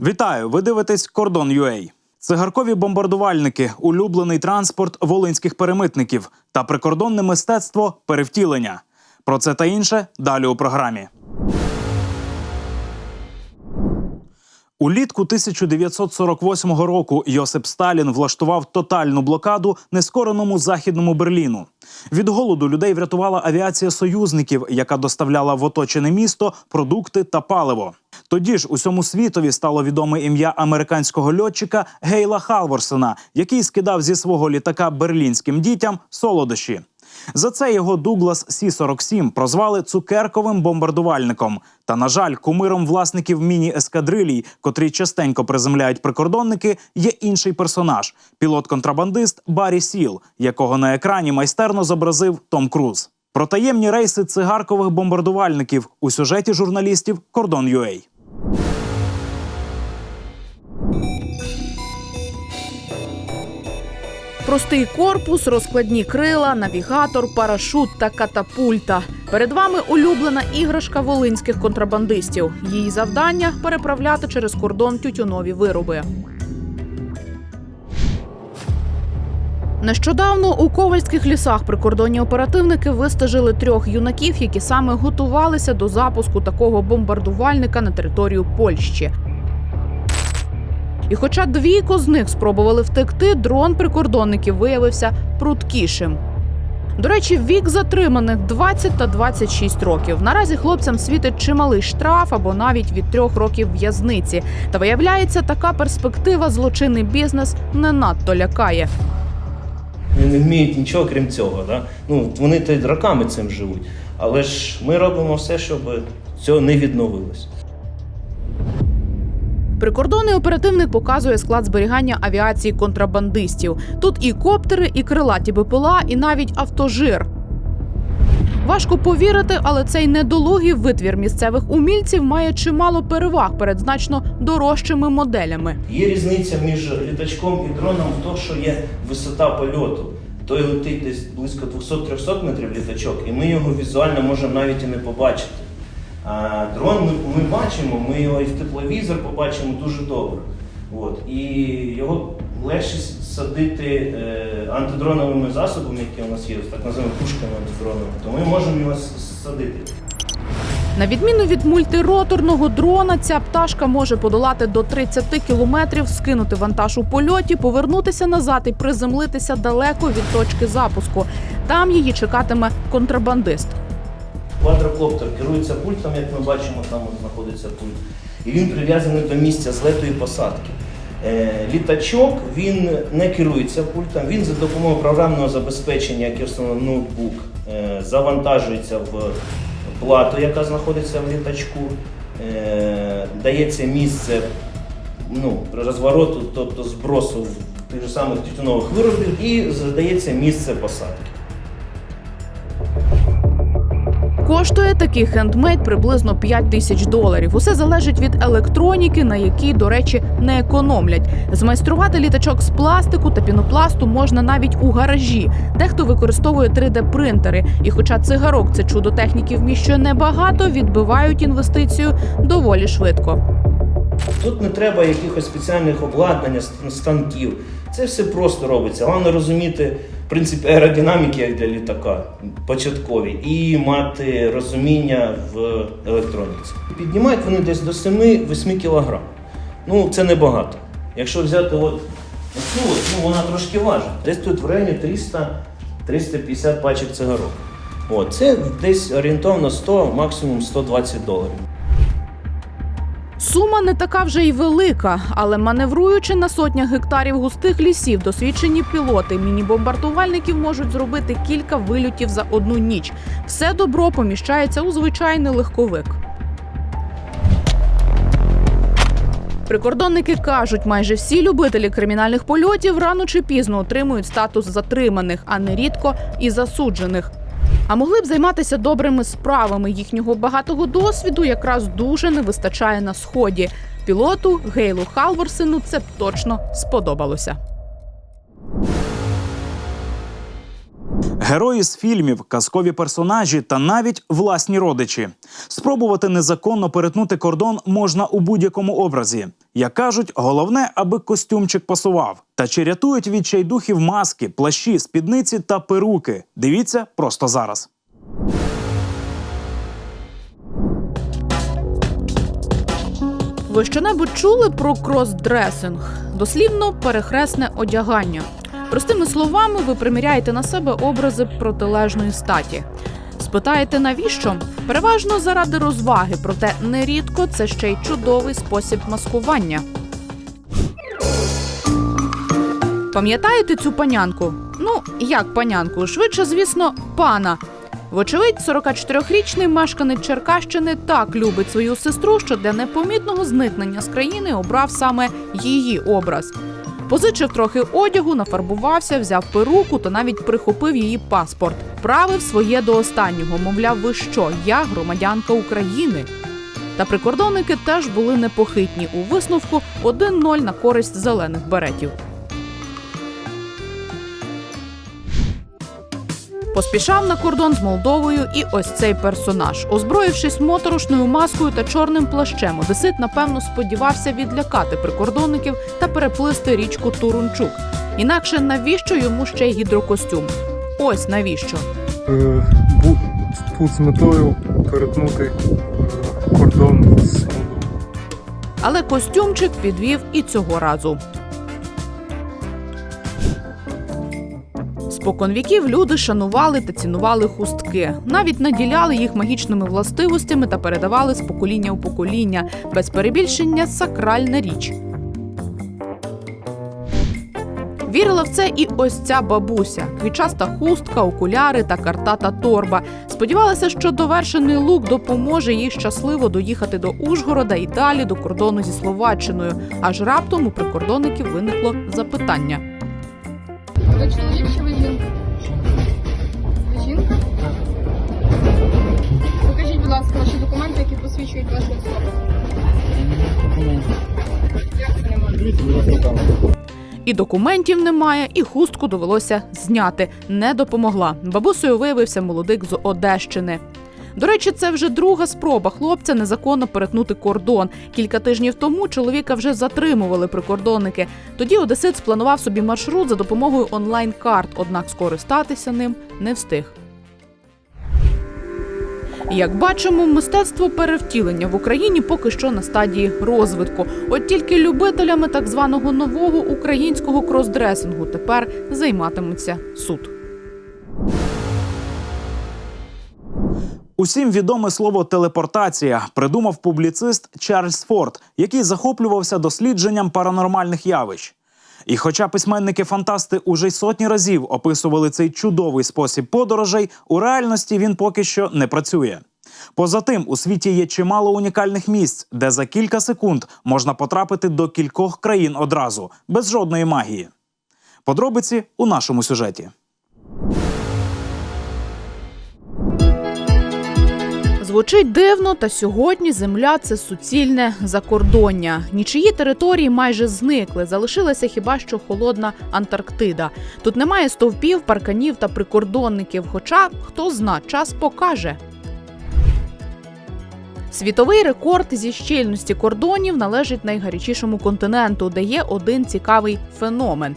Вітаю! Ви дивитесь Кордон UA. Цигаркові бомбардувальники, улюблений транспорт волинських перемитників та прикордонне мистецтво перевтілення. Про це та інше далі у програмі. Улітку 1948 року Йосип Сталін влаштував тотальну блокаду нескореному західному Берліну. Від голоду людей врятувала авіація союзників, яка доставляла в оточене місто продукти та паливо. Тоді ж усьому світові стало відоме ім'я американського льотчика Гейла Халворсена, який скидав зі свого літака берлінським дітям солодощі. За це його Дуглас Сі-47 прозвали цукерковим бомбардувальником. Та, на жаль, кумиром власників міні-ескадрилій, котрі частенько приземляють прикордонники, є інший персонаж пілот-контрабандист Баррі Сіл, якого на екрані майстерно зобразив Том Круз. Про таємні рейси цигаркових бомбардувальників у сюжеті журналістів Кордон UA. Простий корпус, розкладні крила, навігатор, парашут та катапульта. Перед вами улюблена іграшка волинських контрабандистів. Її завдання переправляти через кордон тютюнові вироби. Нещодавно у ковальських лісах прикордонні оперативники вистежили трьох юнаків, які саме готувалися до запуску такого бомбардувальника на територію Польщі. І хоча двійко з них спробували втекти, дрон прикордонників виявився пруткішим. До речі, вік затриманих 20 та 26 років. Наразі хлопцям світить чималий штраф або навіть від трьох років в'язниці. Та виявляється, така перспектива злочинний бізнес не надто лякає. Не вміють нічого крім цього. Да? Ну, вони то й роками цим живуть. Але ж ми робимо все, щоб цього не відновилось. Прикордонний оперативник показує склад зберігання авіації контрабандистів. Тут і коптери, і крилаті БПЛА, і навіть автожир. Важко повірити, але цей недолугий витвір місцевих умільців має чимало переваг перед значно дорожчими моделями. Є різниця між літачком і дроном в тому, що є висота польоту. Той летить десь близько 200-300 метрів літачок, і ми його візуально можемо навіть і не побачити. А дрон ми, ми бачимо, ми його і в тепловізор побачимо дуже добре. От. І його легше садити е, антидроновими засобами, які у нас є, так називаємо пушками антидроновими, то ми можемо його садити. На відміну від мультироторного дрона, ця пташка може подолати до 30 кілометрів, скинути вантаж у польоті, повернутися назад і приземлитися далеко від точки запуску. Там її чекатиме контрабандист. Квадрокоптер керується пультом, як ми бачимо, там знаходиться пульт. І він прив'язаний до місця злету і посадки. Е, літачок він не керується пультом, він за допомогою програмного забезпечення, як і основний ноутбук, е, завантажується в плату, яка знаходиться в літачку. Е, дається місце ну, розвороту, тобто збросу тих же самих тютюнових виробів, і задається місце посадки. Коштує такий хендмейд приблизно 5 тисяч доларів. Усе залежить від електроніки, на якій, до речі, не економлять. Змайструвати літачок з пластику та пінопласту можна навіть у гаражі. Дехто використовує 3D-принтери. І хоча цигарок це чудо техніки вміщує небагато, відбивають інвестицію доволі швидко. Тут не треба якихось спеціальних обладнання, ст- станків. Це все просто робиться. Головне розуміти принцип аеродинаміки як для літака, початкові, і мати розуміння в електроніці. Піднімають вони десь до 7-8 кг. Ну, це небагато. Якщо взяти от оцю, ну вона трошки важить. Десь тут в районі 300-350 пачок цигарок. От, це десь орієнтовно 100, максимум 120 доларів. Сума не така вже й велика, але маневруючи на сотнях гектарів густих лісів, досвідчені пілоти міні-бомбардувальників можуть зробити кілька вильотів за одну ніч. Все добро поміщається у звичайний легковик. Прикордонники кажуть, майже всі любителі кримінальних польотів рано чи пізно отримують статус затриманих, а нерідко і засуджених. А могли б займатися добрими справами. Їхнього багатого досвіду якраз дуже не вистачає на сході. Пілоту Гейлу Халворсену це б точно сподобалося. Герої з фільмів, казкові персонажі та навіть власні родичі. Спробувати незаконно перетнути кордон можна у будь-якому образі. Як кажуть, головне, аби костюмчик пасував. Та чи рятують від чайдухів маски, плащі, спідниці та перуки? Дивіться просто зараз. Ви щонебудь чули про кросдресинг? Дослівно перехресне одягання. Простими словами, ви приміряєте на себе образи протилежної статі. Спитаєте, навіщо? Переважно заради розваги, проте нерідко це ще й чудовий спосіб маскування. Пам'ятаєте цю панянку? Ну, як панянку? Швидше, звісно, пана. Вочевидь, 44-річний мешканець Черкащини так любить свою сестру, що для непомітного зникнення з країни обрав саме її образ. Позичив трохи одягу, нафарбувався, взяв перуку та навіть прихопив її паспорт. Правив своє до останнього. Мовляв, ви що? Я громадянка України. Та прикордонники теж були непохитні. У висновку 1-0 на користь зелених беретів. Поспішав на кордон з Молдовою і ось цей персонаж. Озброївшись моторошною маскою та чорним плащем, Одесит, напевно, сподівався відлякати прикордонників та переплисти річку Турунчук. Інакше навіщо йому ще й гідрокостюм? Ось навіщо. Е, бу- тут з метою перетнути е, кордон з Молдовою. Але костюмчик підвів і цього разу. Спокон віків люди шанували та цінували хустки, навіть наділяли їх магічними властивостями та передавали з покоління у покоління. Без перебільшення сакральна річ. Вірила в це і ось ця бабуся: квітчаста хустка, окуляри та картата торба. Сподівалася, що довершений лук допоможе їй щасливо доїхати до Ужгорода і далі до кордону зі Словаччиною. Аж раптом у прикордонників виникло запитання. Ви чоловік чи ви жінка? Ви жінка? Покажіть, будь ласка, ваші документи, які посвідчують вашу особу. Як це немає? І документів немає, і хустку довелося зняти. Не допомогла. Бабусею виявився молодик з Одещини. До речі, це вже друга спроба хлопця незаконно перетнути кордон. Кілька тижнів тому чоловіка вже затримували прикордонники. Тоді Одесит спланував собі маршрут за допомогою онлайн-карт, однак скористатися ним не встиг. Як бачимо, мистецтво перевтілення в Україні поки що на стадії розвитку. От тільки любителями так званого нового українського кросдресингу тепер займатимуться суд. Усім відоме слово телепортація придумав публіцист Чарльз Форд, який захоплювався дослідженням паранормальних явищ. І хоча письменники-фантасти уже й сотні разів описували цей чудовий спосіб подорожей, у реальності він поки що не працює. Поза тим, у світі є чимало унікальних місць, де за кілька секунд можна потрапити до кількох країн одразу, без жодної магії. Подробиці у нашому сюжеті. Звучить дивно, та сьогодні земля це суцільне закордоння. Нічиї території майже зникли. Залишилася хіба що холодна Антарктида. Тут немає стовпів, парканів та прикордонників. Хоча хто зна, час покаже. Світовий рекорд зі щільності кордонів належить найгарячішому континенту, де є один цікавий феномен.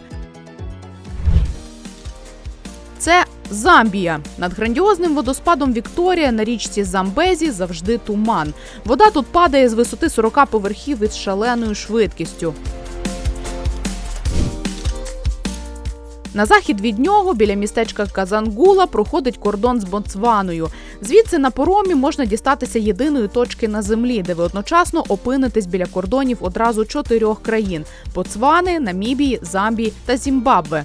Це Замбія. Над грандіозним водоспадом Вікторія на річці Замбезі завжди туман. Вода тут падає з висоти 40 поверхів із шаленою швидкістю. На захід від нього, біля містечка Казангула, проходить кордон з Ботсваною. Звідси на поромі можна дістатися єдиної точки на землі, де ви одночасно опинитесь біля кордонів одразу чотирьох країн: Ботсвани, Намібії, Замбії та Зімбабве.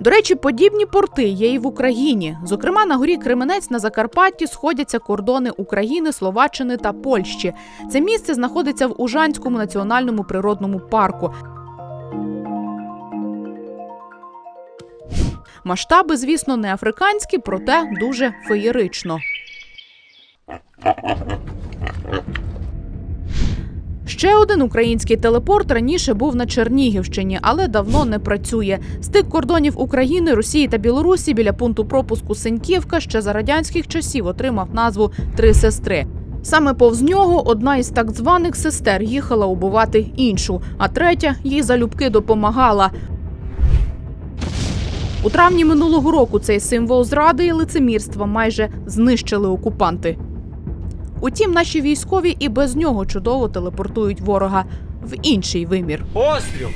До речі, подібні порти є і в Україні. Зокрема, на горі Кременець на Закарпатті сходяться кордони України, Словаччини та Польщі. Це місце знаходиться в Ужанському національному природному парку. Масштаби, звісно, не африканські, проте дуже феєрично. Ще один український телепорт раніше був на Чернігівщині, але давно не працює. Стик кордонів України, Росії та Білорусі біля пункту пропуску Сеньківка ще за радянських часів отримав назву Три сестри. Саме повз нього одна із так званих сестер їхала убивати іншу, а третя їй залюбки допомагала. У травні минулого року цей символ зради і лицемірства майже знищили окупанти. Утім, наші військові і без нього чудово телепортують ворога в інший вимір. Постріл!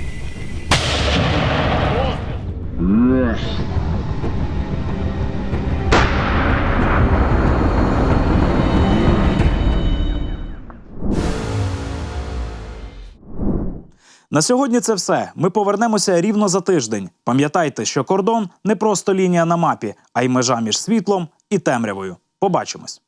На сьогодні це все. Ми повернемося рівно за тиждень. Пам'ятайте, що кордон не просто лінія на мапі, а й межа між світлом і темрявою. Побачимось.